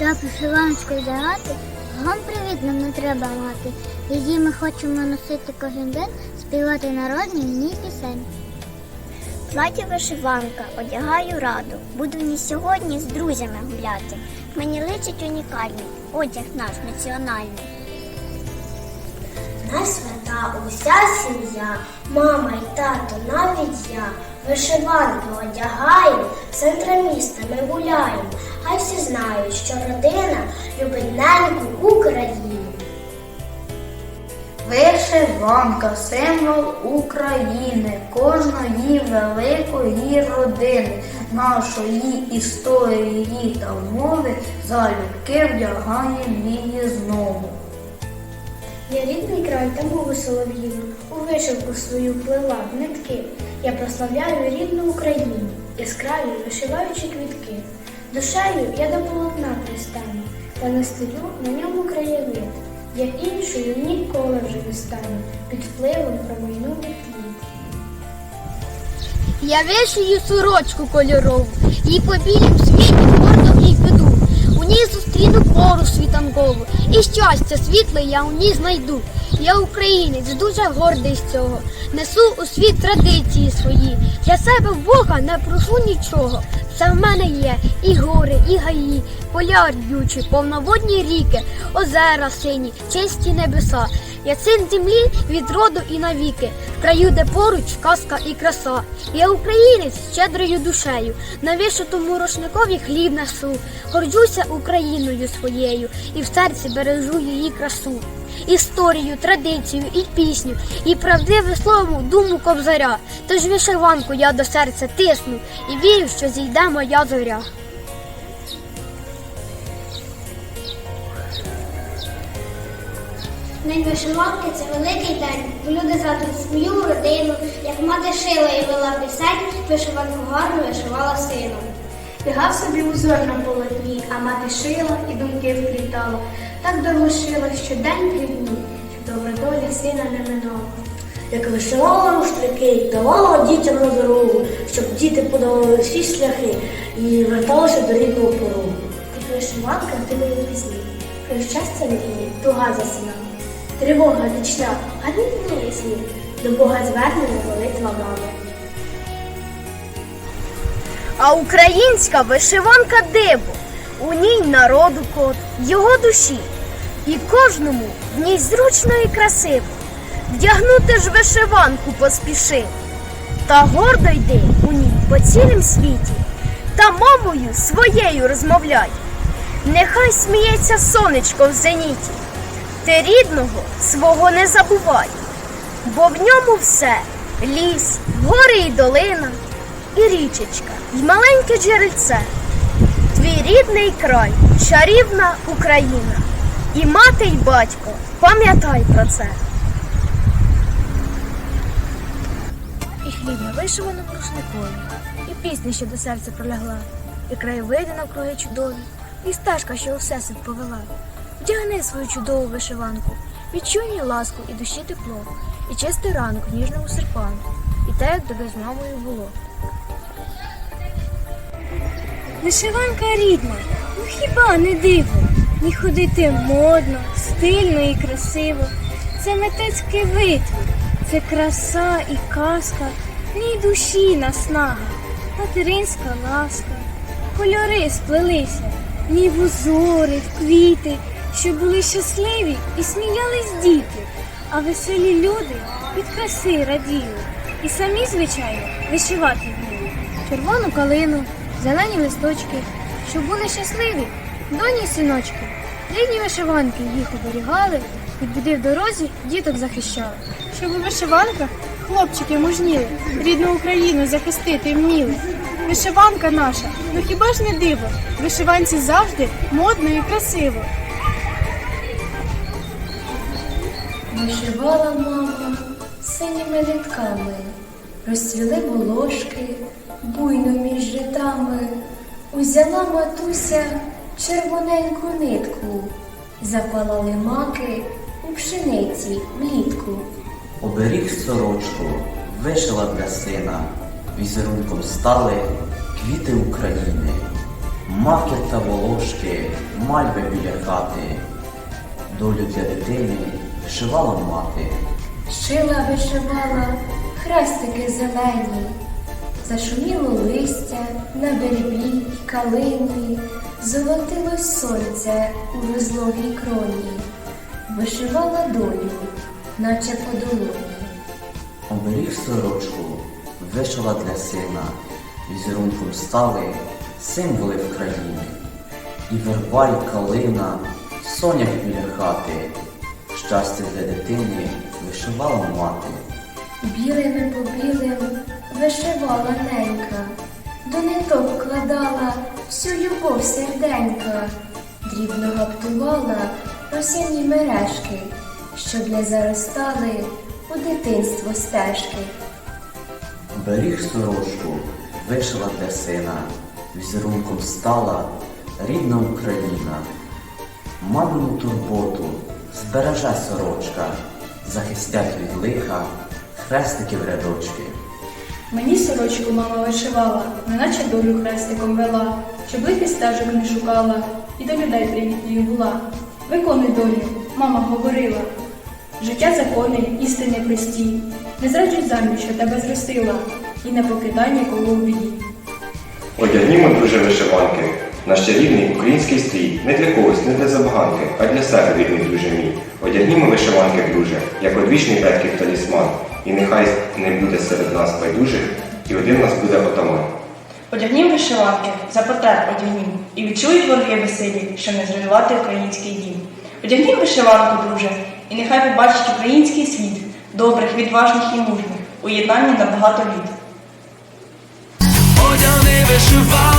Щоб вишиваночку вдягати, вам привіт нам не треба мати. Її ми хочемо носити кожен день, співати народні мені пісень. Платі вишиванка, одягаю раду. Буду в сьогодні з друзями гуляти. Мені личить унікальний одяг наш національний. На свята уся сім'я, мама й тато, навіть я. Вишиванки одягаю, центра міста ми гуляємо. Хай всі знають, що родина любить неньку Україну. Вишиванка символ України, кожної великої родини, нашої історії та мови залюбки вдягаєм її знову. Край та мову солов'їну, у вишивку свою плела в нитки. Я прославляю рідну Україну, яскраві вишиваючи квітки. Душею я до полотна пристану, та настелю на ньому краєвид. Я іншою ніколи вже не стану, під впливом промайнулих літ. Я вишию сорочку кольорову, і по білім світі гордо їй веду. У ній зустріну пору світанкову, і щастя світле я у ній знайду. Я українець, дуже гордий з цього. Несу у світ традиції свої. Для себе в Бога не прошу нічого. Все в мене є і гори, і гаї, поля рдючі, повноводні ріки, озера сині, чисті небеса. Я син землі від роду і навіки, в краю, де поруч казка і краса. Я українець з щедрою душею, на вишитому рушникові хліб несу, горджуся Україною своєю і в серці бережу її красу. Історію, традицію і пісню, і правдиве слово думу кобзаря. Тож вишиванку я до серця тисну і вірю, що зійде моя зоря. День вишиванки це великий день. бо Люди згадують свою родину, як мати шила і вела пісень, вишиванку гарно вишивала сином. Бігав собі узор на полотні, а мати шила і думки вплітала. Так довго шила щодень три дні, щоб добра доля сина не минала. як вишивала рушники, давала дітям на дорогу, щоб діти подавали всі шляхи і верталися до рідного порогу. Як вишиванка дивої пісні, про щастя на туга за сина. Тривога нічна, гарні дні ясні, до Бога звернена молитва мами. А українська вишиванка диво, у ній народу код, його душі, і кожному в ній зручно і красиво. Вдягнути ж вишиванку поспіши, та гордо йди у ній по цілім світі, та мовою своєю розмовляй. Нехай сміється сонечко в зеніті, ти рідного свого не забувай, бо в ньому все ліс, гори і долина, і річечка, й маленьке джерельце. Рідний край, чарівна Україна, і мати, й батько, пам'ятай про це. І хліб на вишиваному і пісня, що до серця пролягла, і краєвиди навкруги чудові, і стежка, що у всесвіт повела. Вдягни свою чудову вишиванку, відчуй ласку і душі тепло, і чистий ранок ніжному серпанку, і те, як тобі з мамою було. Вишиванка рідна, ну хіба не диво? Ні ходити модно, стильно і красиво. Це митецький витвір, це краса і казка, ній душі наснага, материнська ласка. Кольори сплелися, в ній в узори, в квіти, щоб були щасливі і сміялись діти, а веселі люди від краси раділи. І самі, звичайно, вишивати вміли. Червону калину, зелені листочки, щоб були щасливі, доні й синочки. Рідні вишиванки їх оберігали, від біди в дорозі діток захищали. Щоб у вишиванках хлопчики мужніли, рідну Україну захистити вміли. Вишиванка наша, ну хіба ж не диво? Вишиванці завжди модно і красиво. Вишивала мама синіми літками, розцвіли волошки, буйно між житами. Узяла матуся червоненьку нитку, запалали маки у пшениці влітку. Оберіг сорочку, вишила для сина, візерунком стали квіти України. Маки та волошки, мальви біля хати. Долю для дитини вишивала мати. Шила вишивала хрестики зелені, зашуміло листя на вербі й калині, золотилось сонце у розлогій кроні, вишивала долю, наче по долоні. Оберіг сорочку, вишила для сина, візерунком стали символи в країні. І верба, і калина, сонях біля хати, щастя для дитини вишивала мати. Білими по білим вишивала ненька, до ниток вкладала всю любов серденька, дрібно гаптувала росяні мережки, щоб не заростали у дитинство стежки. Беріг сорочку, вишила для сина, візерунком стала рідна Україна. Мамину турботу збереже сорочка, захистять від лиха хрестиків рядочки. Мені сорочку мама вишивала, неначе долю хрестиком вела, щоб лихи стежок не шукала і до людей привітлію була. Виконуй долю, мама говорила. Життя закони, істини прості. Не зраджуй землю, що тебе зростила, і не покидай нікого у біді. Одягнімо, друже, вишиванки, наш чарівний український стрій, не для когось, не для забаганки, а для себе, рідний друже мій. Одягнімо вишиванки, друже, як одвічний предків талісман, і нехай не буде серед нас байдужих, і один нас буде отаман. Одягнім вишиванки, за потреб одягнім, і відчують вороги веселі, що не зруйнувати український дім. Одягнім вишиванку, друже, і нехай побачить український світ, добрих, відважних і мужніх, у єднанні на багато літ. Одягни вишиванку,